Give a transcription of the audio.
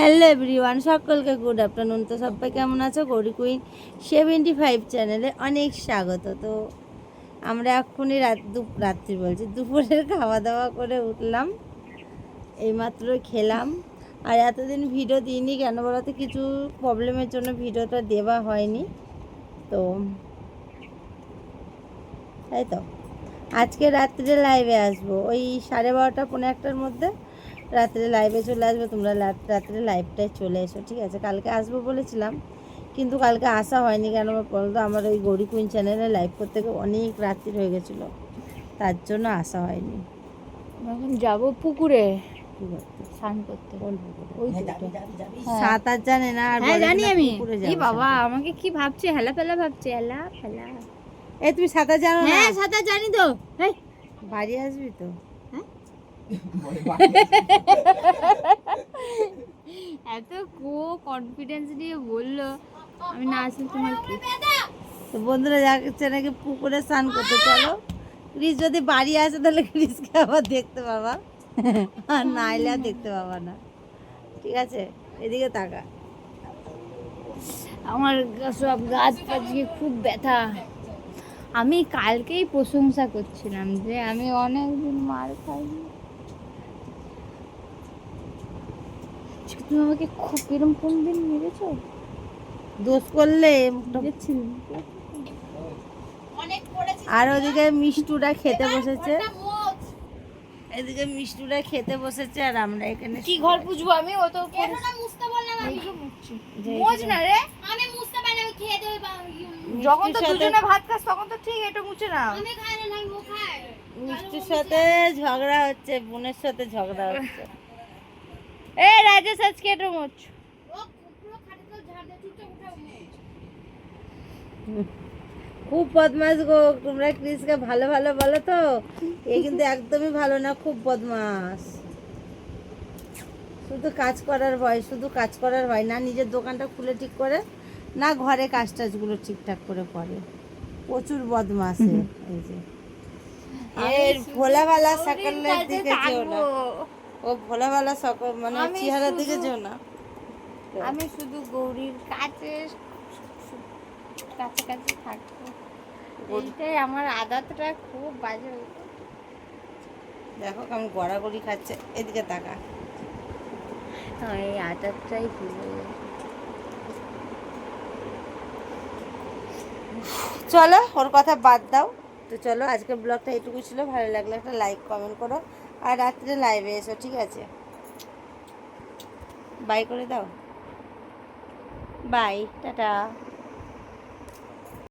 Hello everyone সকলকে good afternoon তো সবাই কেমন আছো? গৌরী কুইন সেভেন্টি ফাইভ চ্যানেলে অনেক স্বাগত। তো আমরা এক্ষুনি রাত দু- রাত্রি বলছি, দুপুরের খাওয়া দাওয়া করে উঠলাম। এইমাত্র খেলাম। আর এতদিন ভিডিও দিইনি কেন বলতো? কিছু প্রবলেমের জন্য ভিডিওটা দেওয়া হয়নি। তো তাই তো। আজকে রাত্রে লাইভে আসব। ওই সাড়ে বারোটা পনেরো একটার মধ্যে। রাত্রে লাইভে চলে আসবে তোমরা রাত্রে লাইভটায় চলে এসো ঠিক আছে? কালকে আসব বলেছিলাম কিন্তু কালকে আসা হয়নি কেন বলতো আমার ওই গৌরী কুইন চ্যানেলে লাইভ করতে গিয়ে অনেক রাত্রি হয়ে গেছিল তার জন্য আসা হয়নি। এখন যাব পুকুরে স্নান করতে। দুটো। হ্যাঁ। সাঁতার জানে না আর হ্যাঁ জানি আমি। বাবা আমাকে কি ভাবছে? হেলা ফেলা ভাবছে হেলা ফেলা। এই তুমি সাঁতার জানো না? হ্যাঁ সাঁতার জানি তো। বাড়ি আসবি তো? এত কো কনফিডেন্স দিয়ে বলল। আমি না আসলে তোমার কি? তো বন্ধুরা যাচ্ছে নাকি পুকুরে স্নান করতে চলো। ক্রিস যদি বাড়ি আসে তাহলে ক্রিসকে আবার দেখতে পাবা। আর না এলে আর দেখতে পাবা না। ঠিক আছে এদিকে তাকা। আমার সব গাছ পাচকে খুব ব্যথা। আমি কালকেই প্রশংসা করছিলাম যে আমি অনেকদিন মার খাইনি। আজকে তুমি আমাকে খুব এরম কোন দিন মেরেছো? দোষ করলে আর ওদিকে মিষ্টুরা খেতে বসেছে। এদিকে মিষ্টুরা খেতে বসেছে আর আমরা এখানে কি ঘর পুজবো আমি? ও তো মোজ না রে। আমি মুছতে পারি আমি খেয়ে দেবো যখন তো দুজনে ভাত খাস তখন তো ঠিক এটা মুছে না আমি খাই না, ও খায়। মিষ্টির সাথে ঝগড়া হচ্ছে বোনের সাথে ঝগড়া হচ্ছে। এ রাজেশ আজকে এটা মুছ। খুব বদমাস গো তোমরা ক্রিসকে ভালো ভালো বলো তো। এ কিন্তু একদমই ভালো না খুব বদমাস শুধু কাজ করার ভয় শুধু কাজ করার ভয় না নিজের দোকানটা খুলে ঠিক করে না ঘরে কাজ টাজগুলো ঠিকঠাক করে করে। প্রচুর বদমাস এই যে। এর ভোলাভালা সকালের দিকে যেও না। ও ভোলাভালা সকাল মানে আমি চেহারার দিকে যেও না। আমি শুধু গৌরীর কাছে কাছে কাছে থাকব এইটাই আমার আদাতটা খুব বাজে দেখো কেমন গড়াগড়ি খাচ্ছে এদিকে তাকা। হ্যাঁ এই আদাতটাই ভুল চলো ওর কথা বাদ দাও। তো চলো আজকের ব্লগটা এইটুকু ছিল। ভালো লাগলে একটা লাইক কমেন্ট করো। আর রাত্রে লাইভে এসো ঠিক আছে? বাই করে দাও। Bye tata.